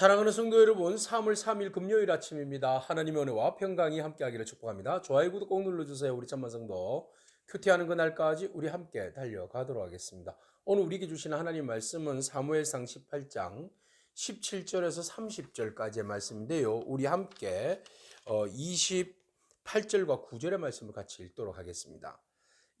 사랑하는 성도 여러분, 3월 3일 금요일 아침입니다. 하나님의 은혜와 평강이 함께하기를 축복합니다. 좋아요, 구독 꼭 눌러주세요. 우리 참만 성도. 큐티하는 그날까지 우리 함께 달려가도록 하겠습니다. 오늘 우리에게 주시는 하나님 말씀은 사무엘상 18장 17절에서 30절까지의 말씀인데요. 우리 함께 28절과 9절의 말씀을 같이 읽도록 하겠습니다.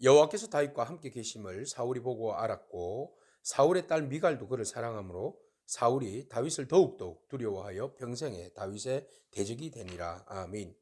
여호와께서 다윗과 함께 계심을 사울이 보고 알았고 사울의 딸 미갈도 그를 사랑하므로 사울이 다윗을 더욱더욱 두려워하여 평생에 다윗의 대적이 되니라. 아멘.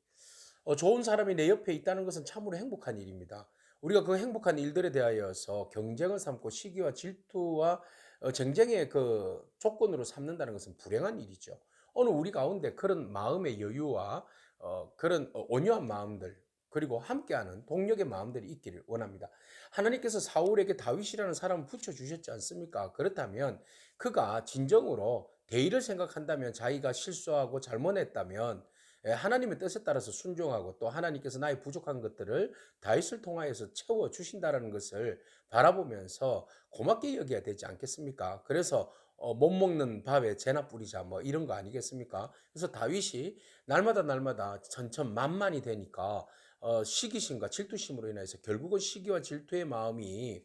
어, 좋은 사람이 내 옆에 있다는 것은 참으로 행복한 일입니다. 우리가 그 행복한 일들에 대하여서 경쟁을 삼고 시기와 질투와 어, 쟁쟁의 그 조건으로 삼는다는 것은 불행한 일이죠. 오늘 우리 가운데 그런 마음의 여유와 어, 그런 온유한 마음들 그리고 함께하는 동력의 마음들이 있기를 원합니다. 하나님께서 사울에게 다윗이라는 사람을 붙여주셨지 않습니까? 그렇다면 그가 진정으로 대의를 생각한다면 자기가 실수하고 잘못했다면 예, 하나님의 뜻에 따라서 순종하고 또 하나님께서 나의 부족한 것들을 다윗을 통하여서 채워 주신다라는 것을 바라보면서 고맙게 여겨야 되지 않겠습니까? 그래서 어, 못 먹는 밥에 재나 뿌리자 뭐 이런 거 아니겠습니까? 그래서 다윗이 날마다 날마다 천천 만만이 되니까 어, 시기심과 질투심으로 인해서 결국은 시기와 질투의 마음이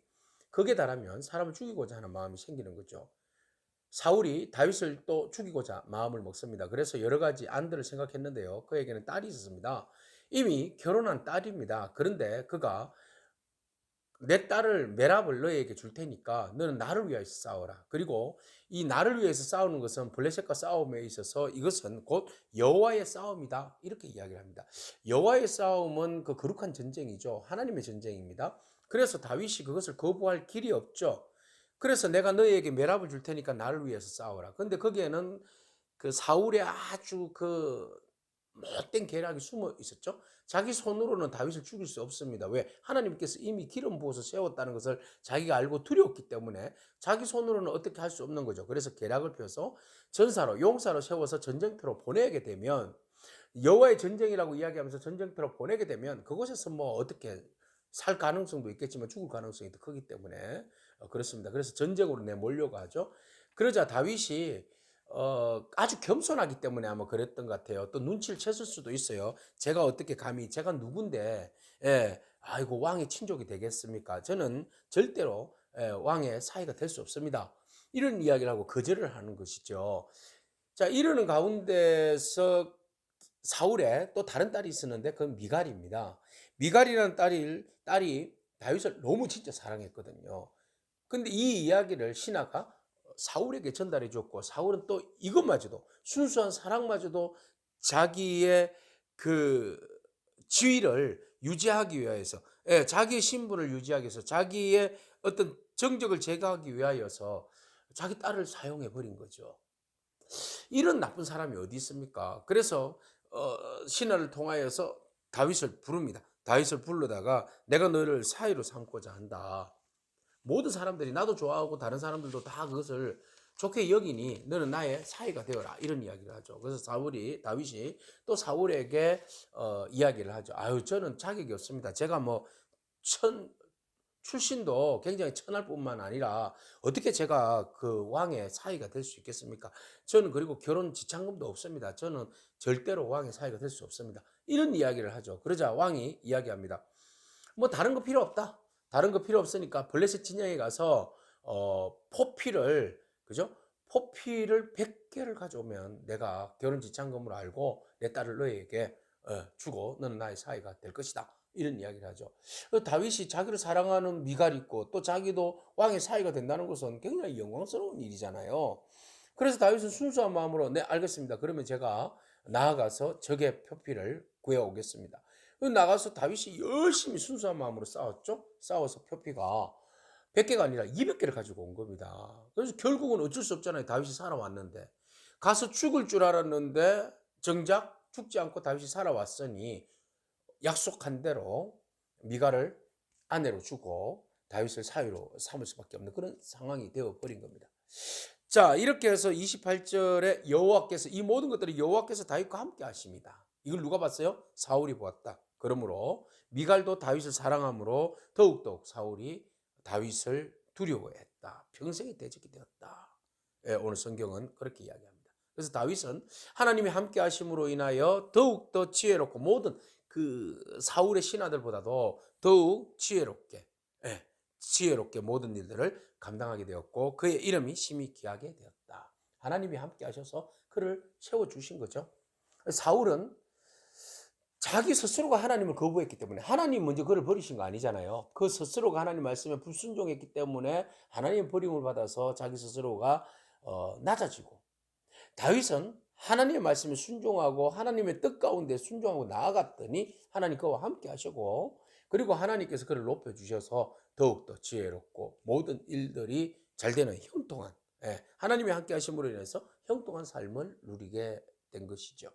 극에 달하면 사람을 죽이고자 하는 마음이 생기는 거죠. 사울이 다윗을 또 죽이고자 마음을 먹습니다. 그래서 여러 가지 안들을 생각했는데요. 그에게는 딸이 있었습니다. 이미 결혼한 딸입니다. 그런데 그가 내 딸을 메랍을 너에게 줄 테니까 너는 나를 위하여 싸워라. 그리고 이 나를 위해서 싸우는 것은 블레셋과 싸움에 있어서 이것은 곧 여호와의 싸움이다. 이렇게 이야기를 합니다. 여호와의 싸움은 그 거룩한 전쟁이죠. 하나님의 전쟁입니다. 그래서 다윗이 그것을 거부할 길이 없죠. 그래서 내가 너희에게 메랍을 줄 테니까 나를 위해서 싸워라. 근데 거기에는 그 사울의 아주 그 못된 계략이 숨어 있었죠. 자기 손으로는 다윗을 죽일 수 없습니다. 왜? 하나님께서 이미 기름 부어서 세웠다는 것을 자기가 알고 두려웠기 때문에 자기 손으로는 어떻게 할 수 없는 거죠. 그래서 계략을 펴서 전사로 용사로 세워서 전쟁터로 보내게 되면 여호와의 전쟁이라고 이야기하면서 전쟁터로 보내게 되면 그곳에서 뭐 어떻게 살 가능성도 있겠지만 죽을 가능성이 더 크기 때문에 어, 그렇습니다. 그래서 전쟁으로 내몰려고 하죠. 그러자 다윗이 어, 아주 겸손하기 때문에 아마 그랬던 것 같아요. 또 눈치를 챘을 수도 있어요. 제가 어떻게 감히 제가 누군데 예, 아이고 왕의 친족이 되겠습니까? 저는 절대로 예, 왕의 사이가 될 수 없습니다. 이런 이야기를 하고 거절을 하는 것이죠. 자, 이러는 가운데서 사울에 또 다른 딸이 있었는데 그건 미갈입니다. 미갈이라는 딸이, 딸이 다윗을 너무 진짜 사랑했거든요. 근데 이 이야기를 신하가 사울에게 전달해 줬고 사울은 또 이것마저도 순수한 사랑마저도 자기의 그 지위를 유지하기 위하여서 예, 자기의 신분을 유지하기 위해서 자기의 어떤 정적을 제거하기 위하여서 자기 딸을 사용해 버린 거죠. 이런 나쁜 사람이 어디 있습니까? 그래서 어, 신하를 통하여서 다윗을 부릅니다. 다윗을 불러다가 내가 너를 사이로 삼고자 한다. 모든 사람들이 나도 좋아하고 다른 사람들도 다 그것을 좋게 여기니 너는 나의 사이가 되어라 이런 이야기를 하죠. 그래서 사울이 다윗이 또 사울에게 어, 이야기를 하죠. 아유 저는 자격이 없습니다. 제가 뭐 천 출신도 굉장히 천할 뿐만 아니라 어떻게 제가 그 왕의 사이가 될 수 있겠습니까? 저는 그리고 결혼 지참금도 없습니다. 저는 절대로 왕의 사이가 될 수 없습니다. 이런 이야기를 하죠. 그러자 왕이 이야기합니다. 뭐 다른 거 필요 없다. 다른 거 필요 없으니까 블레셋 진영에 가서 어, 포피를 그죠? 포피를 100개를 가져오면 내가 결혼 지참금으로 알고 내 딸을 너에게 어, 주고 너는 나의 사이가 될 것이다. 이런 이야기를 하죠. 다윗이 자기를 사랑하는 미갈이 있고 또 자기도 왕의 사이가 된다는 것은 굉장히 영광스러운 일이잖아요. 그래서 다윗은 순수한 마음으로 네 알겠습니다. 그러면 제가 나아가서 적의 표피를 구해 오겠습니다. 나가서 다윗이 열심히 순수한 마음으로 싸웠죠. 싸워서 표피가 100개가 아니라 200개를 가지고 온 겁니다. 그래서 결국은 어쩔 수 없잖아요. 다윗이 살아왔는데. 가서 죽을 줄 알았는데 정작 죽지 않고 다윗이 살아왔으니 약속한 대로 미가를 아내로 주고 다윗을 사위로 삼을 수밖에 없는 그런 상황이 되어 버린 겁니다. 자, 이렇게 해서 28절에 여호와께서 이 모든 것들이 여호와께서 다윗과 함께 하십니다. 이걸 누가 봤어요? 사울이 보았다. 그러므로 미갈도 다윗을 사랑함으로 더욱더욱 사울이 다윗을 두려워했다. 평생의 대적이 되었다. 예, 오늘 성경은 그렇게 이야기합니다. 그래서 다윗은 하나님이 함께 하심으로 인하여 더욱 더 지혜롭고 모든 그 사울의 신하들보다도 더욱 지혜롭게 예, 지혜롭게 모든 일들을 감당하게 되었고 그의 이름이 심히 귀하게 되었다. 하나님이 함께 하셔서 그를 세워 주신 거죠. 사울은 자기 스스로가 하나님을 거부했기 때문에 하나님 먼저 그를 버리신 거 아니잖아요. 그 스스로가 하나님 말씀에 불순종했기 때문에 하나님의 버림을 받아서 자기 스스로가 어, 낮아지고 다윗은 하나님의 말씀에 순종하고 하나님의 뜻 가운데 순종하고 나아갔더니 하나님 그와 함께 하시고 그리고 하나님께서 그를 높여 주셔서 더욱더 지혜롭고 모든 일들이 잘 되는 형통한 예, 하나님이 함께 하심으로 인해서 형통한 삶을 누리게 된 것이죠.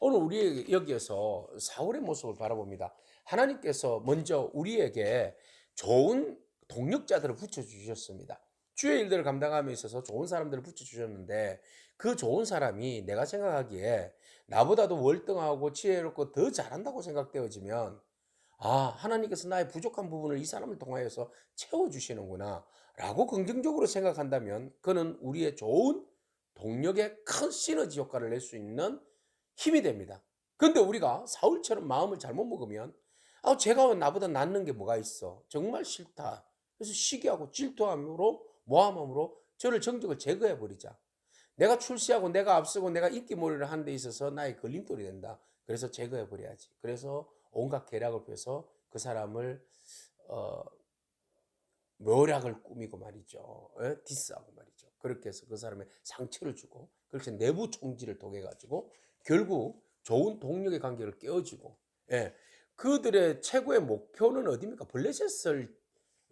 오늘 우리 여기에서 사울의 모습을 바라봅니다. 하나님께서 먼저 우리에게 좋은 동력자들을 붙여주셨습니다. 주의 일들을 감당함에 있어서 좋은 사람들을 붙여주셨는데 그 좋은 사람이 내가 생각하기에 나보다도 월등하고 지혜롭고 더 잘한다고 생각되어지면 아, 하나님께서 나의 부족한 부분을 이 사람을 통하여서 채워주시는구나 라고 긍정적으로 생각한다면 그는 우리의 좋은 동력의 큰 시너지 효과를 낼 수 있는 힘이 됩니다. 근데 우리가 사울처럼 마음을 잘못 먹으면 아, 제가 나보다 낫는 게 뭐가 있어. 정말 싫다. 그래서 시기하고 질투함으로 모함함으로 저를 정적을 제거해 버리자. 내가 출세하고 내가 앞서고 내가 인기몰이를 하는 데 있어서 나의 걸림돌이 된다. 그래서 제거해 버려야지. 그래서 온갖 계략을 펴서 그 사람을 어, 묘략을 꾸미고 말이죠. 에? 디스하고 말이죠. 그렇게 해서 그 사람의 상처를 주고 그렇게 내부 총질을 통해 가지고 결국 좋은 동력의 관계를 깨어지고 예. 그들의 최고의 목표는 어디입니까? 블레셋을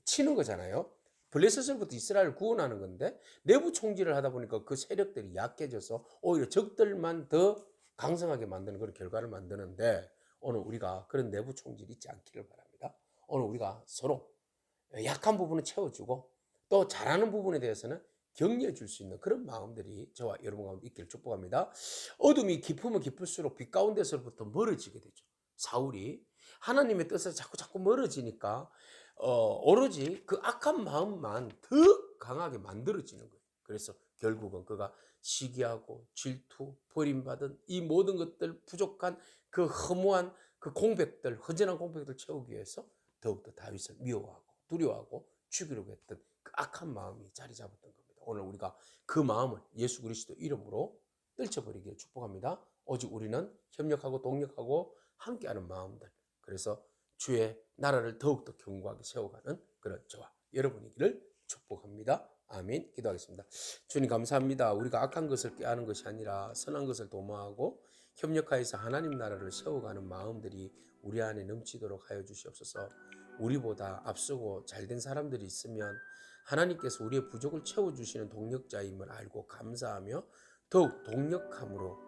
치는 거잖아요. 블레셋으로부터 이스라엘을 구원하는 건데 내부 총질을 하다 보니까 그 세력들이 약해져서 오히려 적들만 더 강성하게 만드는 그런 결과를 만드는데 오늘 우리가 그런 내부 총질이 있지 않기를 바랍니다. 오늘 우리가 서로 약한 부분은 채워주고 또 잘하는 부분에 대해서는 격려해 줄 수 있는 그런 마음들이 저와 여러분 가운데 있기를 축복합니다. 어둠이 깊으면 깊을수록 빛 가운데서부터 멀어지게 되죠. 사울이 하나님의 뜻에서 자꾸 자꾸 멀어지니까 어, 오로지 그 악한 마음만 더 강하게 만들어지는 거예요. 그래서 결국은 그가 시기하고 질투, 버림받은 이 모든 것들 부족한 그 허무한 그 공백들, 허전한 공백들 채우기 위해서 더욱더 다윗을 미워하고 두려워하고 죽이려고 했던 그 악한 마음이 자리 잡았던 겁니다. 오늘 우리가 그 마음을 예수 그리스도 이름으로 떨쳐버리기를 축복합니다. 오직 우리는 협력하고 동력하고 함께하는 마음들. 그래서 주의 나라를 더욱더 견고하게 세워가는 그런 저와 여러분이기를 축복합니다. 아멘. 기도하겠습니다. 주님 감사합니다. 우리가 악한 것을 깨하는 것이 아니라 선한 것을 도모하고 협력하여서 하나님 나라를 세워가는 마음들이 우리 안에 넘치도록 하여 주시옵소서. 우리보다 앞서고 잘된 사람들이 있으면 하나님께서 우리의 부족을 채워주시는 동력자임을 알고 감사하며 더욱 동력함으로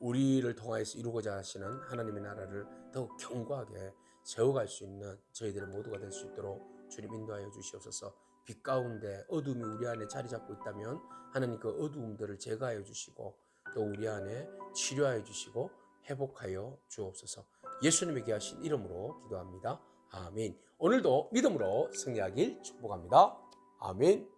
우리를 통하여서 이루고자 하시는 하나님의 나라를 더욱 견고하게 세워갈 수 있는 저희들의 모두가 될 수 있도록 주님 인도하여 주시옵소서 빛 가운데 어둠이 우리 안에 자리 잡고 있다면 하나님 그 어두움들을 제거하여 주시고 또 우리 안에 치료하여 주시고 회복하여 주옵소서 예수님에게 하신 이름으로 기도합니다. 아멘. 오늘도 믿음으로 승리하길 축복합니다. 아멘.